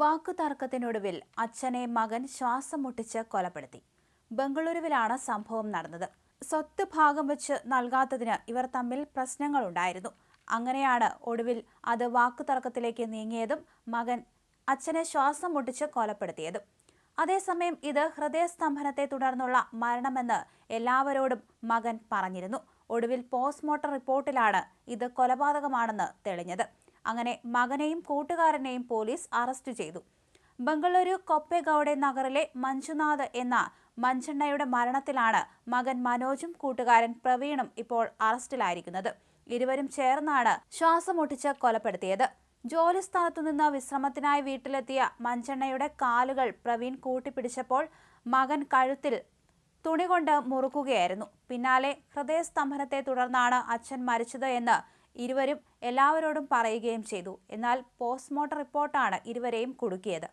വാക്കു തർക്കത്തിനൊടുവിൽ അച്ഛനെ മകൻ ശ്വാസം മുട്ടിച്ച് കൊലപ്പെടുത്തി. ബംഗളൂരുവിലാണ് സംഭവം നടന്നത്. സ്വത്ത് ഭാഗം വെച്ച് നൽകാത്തതിന് ഇവർ തമ്മിൽ പ്രശ്നങ്ങളുണ്ടായിരുന്നു. അങ്ങനെയാണ് ഒടുവിൽ അത് വാക്കു തർക്കത്തിലേക്ക് നീങ്ങിയതും മകൻ അച്ഛനെ ശ്വാസം മുട്ടിച്ച് കൊലപ്പെടുത്തിയതും. അതേസമയം ഇത് ഹൃദയസ്തംഭനത്തെ തുടർന്നുള്ള മരണമെന്ന് എല്ലാവരോടും മകൻ പറഞ്ഞിരുന്നു. ഒടുവിൽ പോസ്റ്റ്മോർട്ടം റിപ്പോർട്ടിലാണ് ഇത് കൊലപാതകമാണെന്ന് തെളിഞ്ഞത്. അങ്ങനെ മകനെയും കൂട്ടുകാരനെയും പോലീസ് അറസ്റ്റ് ചെയ്തു. ബംഗളൂരു കൊപ്പേഗൌഡെ നഗറിലെ മഞ്ജുനാഥ് എന്ന മഞ്ചണ്ണയുടെ മരണത്തിലാണ് മകൻ മനോജും കൂട്ടുകാരൻ പ്രവീണും ഇപ്പോൾ അറസ്റ്റിലായിരിക്കുന്നത്. ഇരുവരും ചേർന്നാണ് ശ്വാസമുട്ടിച്ച് കൊലപ്പെടുത്തിയത്. ജോലിസ്ഥാനത്തു നിന്ന് വിശ്രമത്തിനായി വീട്ടിലെത്തിയ മഞ്ചണ്ണയുടെ കാലുകൾ പ്രവീൺ കൂട്ടിപ്പിടിച്ചപ്പോൾ മകൻ കഴുത്തിൽ തുണി കൊണ്ട് മുറുക്കുകയായിരുന്നു. പിന്നാലെ ഹൃദയസ്തംഭനത്തെ തുടർന്നാണ് അച്ഛൻ മരിച്ചത് എന്ന് ഇരുവരും എല്ലാവരോടും പറയുകയും ചെയ്തു. എന്നാൽ പോസ്റ്റ്മോർട്ടം റിപ്പോർട്ടാണ് ഇരുവരെയും കുടുക്കിയത്.